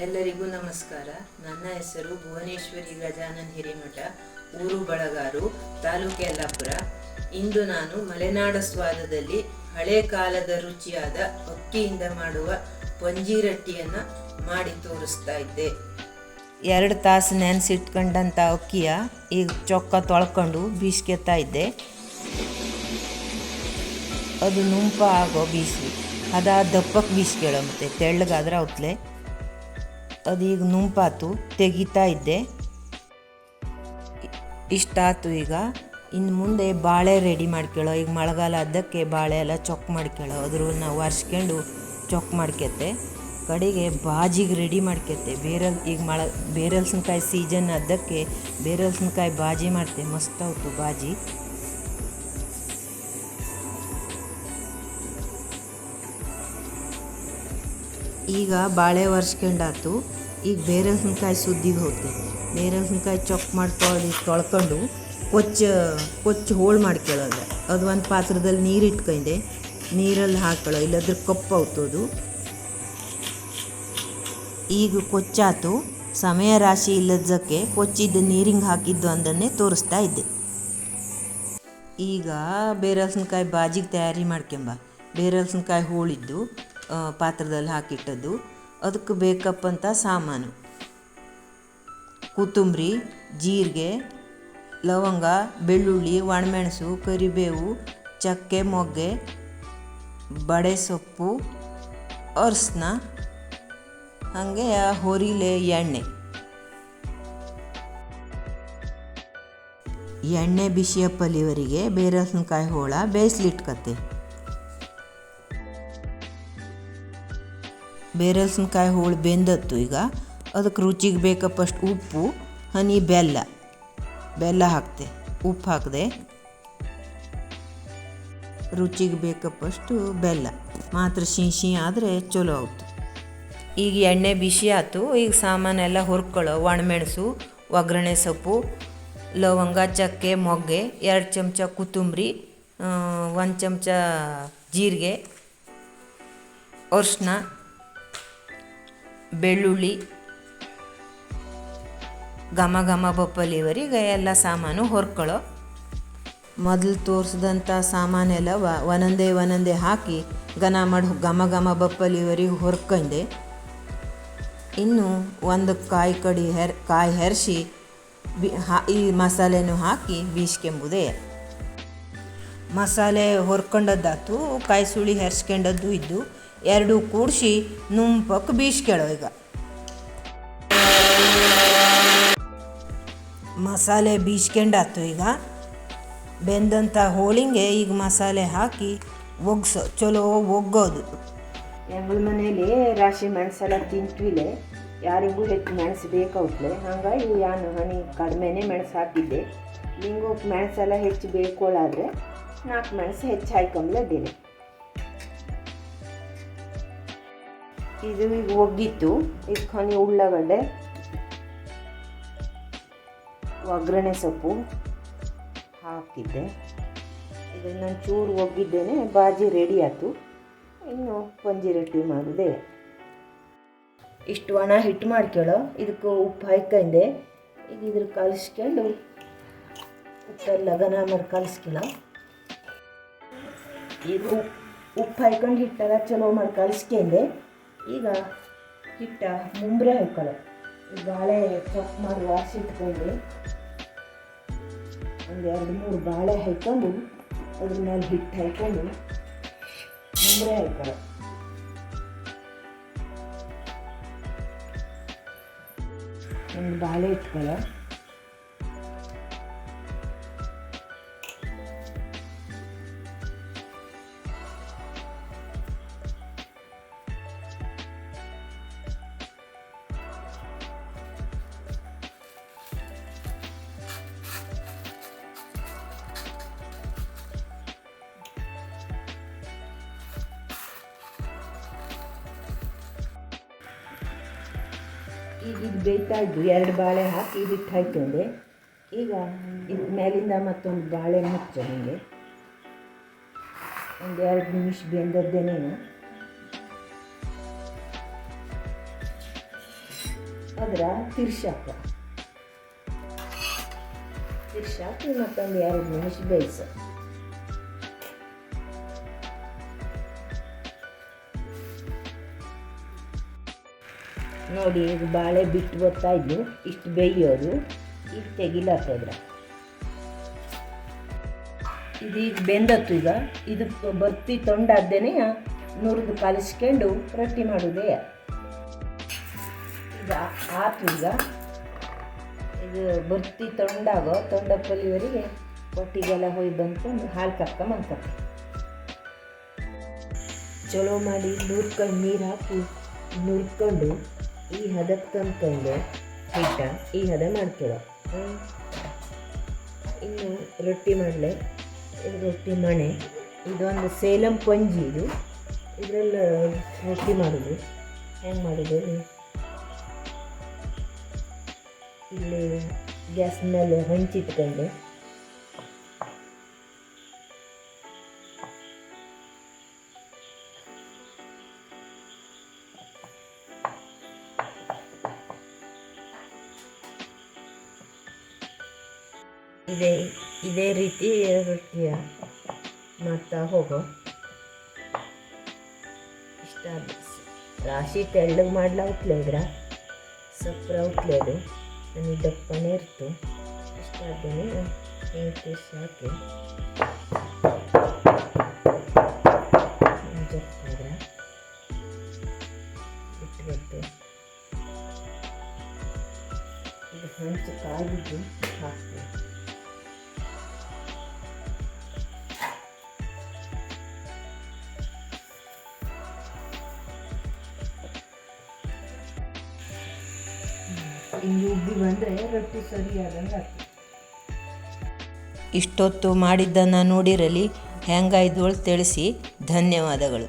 ಎಲ್ಲರಿಗೂ ನಮಸ್ಕಾರ. ನನ್ನ ಹೆಸರು ಭುವನೇಶ್ವರಿ ಗಜಾನನ್ ಹಿರೇಮಠ, ಊರು ಬಳಗಾರು, ತಾಲೂಕು ಯಲ್ಲಾಪುರ. ಇಂದು ನಾನು ಮಲೆನಾಡ ಸ್ವಾದದಲ್ಲಿ ಹಳೆ ಕಾಲದ ರುಚಿಯಾದ ಅಕ್ಕಿಯಿಂದ ಮಾಡುವ ಪಂಜಿ ರೊಟ್ಟಿಯನ್ನು ಮಾಡಿ ತೋರಿಸ್ತಾ ಇದ್ದೆ. ಎರಡು ತಾಸು ನೆನೆಸಿಟ್ಕೊಂಡಂಥ ಅಕ್ಕಿಯ ಈಗ ಚೊಕ್ಕ ತೊಳ್ಕೊಂಡು ಬೀಸ್ಕೊತಾ ಇದ್ದೆ. ಅದು ನುಂಪ ಆಗೋ ಬೀಸಿ. ಅದ ದಪ್ಪಕ್ಕೆ ಬೀಸ್ಕೇಳೋ ಮತ್ತೆ ತೆಳ್ಳಗಾದ್ರೆ ಅವತ್ಲೆ ಅದೀಗ ನುಂಪಾತು ತೆಗಿತಾ ಇದ್ದೆ. ಇಷ್ಟಾತು ಈಗ. ಇನ್ನು ಮುಂದೆ ಬಾಳೆ ರೆಡಿ ಮಾಡ್ಕೊಳ್ಳೋ ಈಗ ಮಳೆಗಾಲ ಅದಕ್ಕೆ ಬಾಳೆ ಎಲ್ಲ ಚೊಕ್ ಮಾಡ್ಕೊಳ್ಳೋ ಅದ್ರ ನಾವು ಒರ್ಸ್ಕೊಂಡು ಚೊಕ್ ಮಾಡ್ಕೊತೆ. ಕಡೆಗೆ ಬಾಜಿಗೆ ರೆಡಿ ಮಾಡ್ಕೊತೆ. ಬೇರೆ ಈಗ ಮಳೆ, ಬೇರಲ್ಸನ್ಕಾಯಿ ಸೀಸನ್ ಅದಕ್ಕೆ ಬೇರಲ್ಸನ್ಕಾಯಿ ಬಾಜಿ ಮಾಡ್ತೆ. ಮಸ್ತ್ ಆಯ್ತು ಬಾಜಿ. ಈಗ ಬಾಳೆ ಒರ್ಸ್ಕೊಂಡಾತು. ಈಗ ಬೇರೆ ಹುಣ್ಕಾಯಿ ಸುದ್ದಿಗೆ ಹೋಗ್ತೆ. ಬೇರೆ ಹಣ್ಣುಕಾಯಿ ಚೊಕ್ ಮಾಡ್ಕೊಳ್ಳಿ ತೊಳ್ಕೊಂಡು ಕೊಚ್ಚ, ಕೊಚ್ಚು ಹೋಳು ಮಾಡ್ಕೊಳ್ಳೋದು ಅದು ಒಂದು ಪಾತ್ರದಲ್ಲಿ ನೀರು ಇಟ್ಕೊಂಡೆ. ನೀರಲ್ಲಿ ಹಾಕೊಳ್ಳೋ, ಇಲ್ಲದ್ರ ಕಪ್ಪು అవుತದು ಈಗ ಕೊಚ್ಚಾತು. ಸಮಯ ರಾಶಿ ಇಲ್ಲದಕ್ಕೆ ಕೊಚ್ಚಿದ್ದು ನೀರಿಂಗೆ ಹಾಕಿದ್ದು ಅಂದನ್ನೇ ತೋರಿಸ್ತಾ ಇದ್ದೆ. ಈಗ ಬೇರಲ್ಸನ್ಕಾಯಿ ಬಾಜಿಗೆ ತಯಾರಿ ಮಾಡ್ಕೊಂಬ. ಹಸಿನಕಾಯಿ ಹೋಳಿದ್ದು ಪಾತ್ರದಲ್ಲಿ ಹಾಕಿಟ್ಟದ್ದು. ಅದಕ್ಕೆ ಬೇಕಪ್ಪಂಥ ಸಾಮಾನು. ಕೊತ್ತಂಬರಿ ಜೀರಿಗೆ, ಲವಂಗ, ಬೆಳ್ಳುಳ್ಳಿ, ಒಣಮೆಣಸು, ಕರಿಬೇವು, ಚಕ್ಕೆ, ಮೊಗ್ಗೆ ಬಡೆ ಸೊಪ್ಪು ಹಾಗೆ ಹೊರಿಲೆ ಎಣ್ಣೆ. ಎಣ್ಣೆ ಬಿಸಿಯಪ್ಪಲಿವರಿಗೆ ಬೇರಸನಕಾಯಿ ಹೋಳ ಬೇಯಿಸ್ಲಿಟ್ಕತ್ತೆ ಬೇರಸನಕಾಯಿ ಹೋಳು ಬೆಂದತ್ತು ಈಗ. ಅದಕ್ಕೆ ರುಚಿಗೆ ಬೇಕಪ್ಪಷ್ಟು ಉಪ್ಪು, ಹನಿ, ಬೆಲ್ಲ. ಬೆಲ್ಲ ಹಾಕ್ತೆ, ಉಪ್ಪು ಹಾಕಿದೆ. ರುಚಿಗೆ ಬೇಕಪ್ಪಷ್ಟು ಬೆಲ್ಲ. ಮಾತ್ರ ಸಿಹಿ ಆದರೆ ಚಲೋ ಆಯ್ತು ಈಗ ಎಣ್ಣೆ ಬಿಸಿ ಆಯ್ತು. ಈಗ ಸಾಮಾನೆಲ್ಲ ಹುರ್ಕೊಳ್ಳೋ, ಒಣಮೆಣಸು, ಒಗ್ಗರಣೆ ಸೊಪ್ಪು, ಲವಂಗ, ಚಕ್ಕೆ, ಮೊಗ್ಗೆ, ಎರಡು ಚಮಚ ಕೊತ್ತಂಬರಿ ಒಂದು ಚಮಚ ಜೀರಿಗೆ ಅರ್ಶಿನ ಬೆಳ್ಳುಳ್ಳಿ, ಘಮ ಘಮ ಬಪ್ಪಲಿವರೆಗೆ ಎಲ್ಲ ಸಾಮಾನು ಹೊರ್ಕೊಳ್ಳೋ ಮೊದಲು ತೋರಿಸಿದಂಥ ಸಾಮಾನೆಲ್ಲ ಒಂದೊಂದೇ ಒಂದೊಂದೇ ಹಾಕಿ ಘನ ಮಾಡಿ, ಘಮ ಘಮ ಬಪ್ಪಲಿವರೆಗೆ ಹೊರ್ಕೊಂಡೆ. ಇನ್ನು ಒಂದು ಕಾಯಿ ಕಡಿ ಹೆರ್, ಕಾಯಿ ಹೆರ್ಸಿ ಬಿ, ಹಾ, ಈ ಮಸಾಲೆನೂ ಹಾಕಿ ಬೀಸ್ಕೆಂಬುದೇ. ಮಸಾಲೆ ಹೊರ್ಕೊಂಡದ್ದಾತು ಕಾಯಿ ಸುಳಿ ಹೆರ್ಸ್ಕೊಂಡದ್ದು ಇದ್ದು ಎರಡು ಕೂಡಿಸಿ ನುಂಪಕ್ಕೆ ಬೀಸ್ಕೊಳ್ಳೋ ಈಗ ಮಸಾಲೆ ಬೀಸ್ಕೊಂಡಾತು ಈಗ. ಬೆಂದಂಥ ಹೋಳಿಗೆ ಈಗ ಮಸಾಲೆ ಹಾಕಿ ಒಗ್ಸೋ, ಚಲೋ ಒಗ್ಗೋದು. ಎಂಗಳ ಮನೇಲಿ ರಾಶಿ ಮೆಣಸೆಲ್ಲ ತಿಂತೀವಿ ಯಾರಿಗೂ ಹೆಚ್ಚು ಮೆಣಸು ಬೇಕಾಗ್ತದೆ ಹಾಗಾಗಿ ಯಾನು ಹನಿ ಕಡಿಮೆನೇ ಮೆಣಸು ಹಾಕಿದ್ದೆ. ನಿಂಗೂ ಮೆಣಸೆಲ್ಲ ಹೆಚ್ಚು ಬೇಕೋಳಾದರೆ ನಾಲ್ಕು ಮೆಣಸು ಹೆಚ್ಚು ಹಾಕೊಂಬ್ಲದ್ದೀರಿ ಇದು ಈಗ ಒಗ್ಗಿತ್ತು. ಇಟ್ಕೊಂಡು ಉಳ್ಳಾಗಡ್ಡೆ, ಒಗ್ಗರಣೆ ಸೊಪ್ಪು ಹಾಕಿದ್ದೆ. ಇದನ್ನು ನಾನು ಚೂರು ಒಗ್ಗಿದ್ದೇನೆ, ಬಾಜಿ ರೆಡಿ ಆಯ್ತು. ಇನ್ನು ಪಂಜಿ ರೊಟ್ಟಿ ಮಾಡಿದೆ. ಇಷ್ಟು ಒಣ ಹಿಟ್ಟು ಮಾಡ್ಕೊಳ್ಳೋ ಇದಕ್ಕೆ ಉಪ್ಪು ಹಾಕೊಂಡೆ ಈಗ ಇದ್ರ ಕಲಿಸ್ಕೊಂಡು ಉಪ್ಪೆಲ್ಲ ಲಗನ ಮಾಡಿ ಕಲಿಸ್ಕೊಳ್ಳೋ ಈಗ ಉಪ್ಪು ಹಾಕೊಂಡು ಹಿಟ್ಟೆಲ್ಲ ಚಲೋ ಮಾಡಿ ಕಲಿಸ್ಕೊಂಡೆ. ಈಗ ಹಿಟ್ಟ ಮುಂಬ್ರೆ ಹಾಕೊಳ್ಳೋ ಬಾಳೆ ಚಪ್ ಮಾಡಿ ವಾಸಿಟ್ಕೊಂಡು ಒಂದು ಎರಡು ಮೂರು ಬಾಳೆ ಹಾಕೊಂಡು ಅದ್ರ ಮೇಲೆ ಹಿಟ್ಟು ಹಾಕೊಂಡು ಮುಂಬ್ರೆ ಹಾಕೊಳ್ಳೋ ಒಂದು ಬಾಳೆ ಇಟ್ಕೊಳ್ಳೋ. ಈಗ ಇದು ಬೇಯ್ತಾ ಇದ್ದು ಎರಡು ಬಾಳೆ ಹಾಕಿ ಹಿಟ್ಟು ಹಾಕ್ಕೊಂಡೆ ಈಗ ಇದು ಮೇಲಿಂದ ಮತ್ತೊಂದು ಬಾಳೆ ಮುಚ್ಚು ಹಿಂಗೆ ಒಂದು ಎರಡು ನಿಮಿಷ ಬೆಂದದ್ದೇನೇನು ಅದರ ತಿರ್ಸಾಕ ತಿರ್ಸಾಕಿ ಮತ್ತೊಂದು ಎರಡು ನಿಮಿಷ ಬೇಯಿಸ. ನೋಡಿ, ಇದು ಬಾಳೆ ಬಿಟ್ಟು ಬರ್ತಾ ಇದ್ದು ಇಷ್ಟು ಬೇಯೋದು ಈಗ ಇದು ಇದೀಗ ಬೆಂದತ್ತು ಈಗ. ಇದು ಬತ್ತಿ ತೊಂಡಾದ್ದೇನೆ ನುರಿದು ಕಲಿಸ್ಕೊಂಡು ರೊಟ್ಟಿ ಮಾಡೋದೇ. ಈಗ ಆತು ಈಗ. ಇದು ಬರ್ತಿ ತೊಂಡಾಗೋ ತೊಂಡ ಕಲಿಯವರಿಗೆ ಒಟ್ಟಿಗೆಲ್ಲ ಹೋಗಿ ಬಂದ್ಕೊಂಡು ಹಾಲು ಕರ್ಕ ಮಾಡ್ತಾರೆ ಚಲೋ ಮಾಡಿ ನುರ್ಕೊಂಡು ನೀರು ಹಾಕಿ, ನುರ್ಕೊಂಡು ಈ ಹದಕ್ಕೆ ತಂದ್ಕೊಂಡು ಹಿಟ್ಟ ಈ ಹದ ಮಾಡ್ಕೊಳ್ಳೋ ಇನ್ನು ರೊಟ್ಟಿ ಮಾಡಲೆ. ರೊಟ್ಟಿ ಮಣೆ. ಇದೊಂದು ಸೇಲಂ ಪಂಜಿ ಇದು. ಇದರಲ್ಲಿ ರೊಟ್ಟಿ ಮಾಡೋದು. ಹೆಂಗೆ ಮಾಡೋದು? ಇಲ್ಲಿ ಗ್ಯಾಸ್ ಮೇಲೆ ಹಂಚಿಟ್ಕೊಂಡು ಇದೇ ಇದೇ ರೀತಿ ರೊಟ್ಟಿಯ ಮಾಡ್ತಾ ಹೋಗೋ. ಇಷ್ಟ ರಾಶಿ ತೆಳ್ಳಗೆ ಮಾಡ್ಲಾಗ್ತಲೆ ಇದ್ರ? ಸಪ್ರ ಔಟ್ಲೆ ಅದು ನನಗೆ ದಪ್ಪನೇ ಇರ್ತು. ಇಷ್ಟ ಆದ್ದೇನೆ ಹಿಂಗೆ ಪೀಸ್ ಹಾಕಿ ಜಪ್ಪಾದ್ರ ಇದು ಹಂಚು ಹಾಕ್ತೀನಿ ಹಿಂಗೆ ಉಬ್ಬಿ ಬಂದರೆ ರೊಟ್ಟಿ ಸರಿಯಾದಂಗೆ ಆಗ್ತದೆ. ಇಷ್ಟೊತ್ತು ಮಾಡಿದ್ದನ್ನು ನೋಡಿರಲಿ. ಹ್ಯಾಂಗಾಯ್ದೋಳು ತಿಳಿಸಿ. ಧನ್ಯವಾದಗಳು.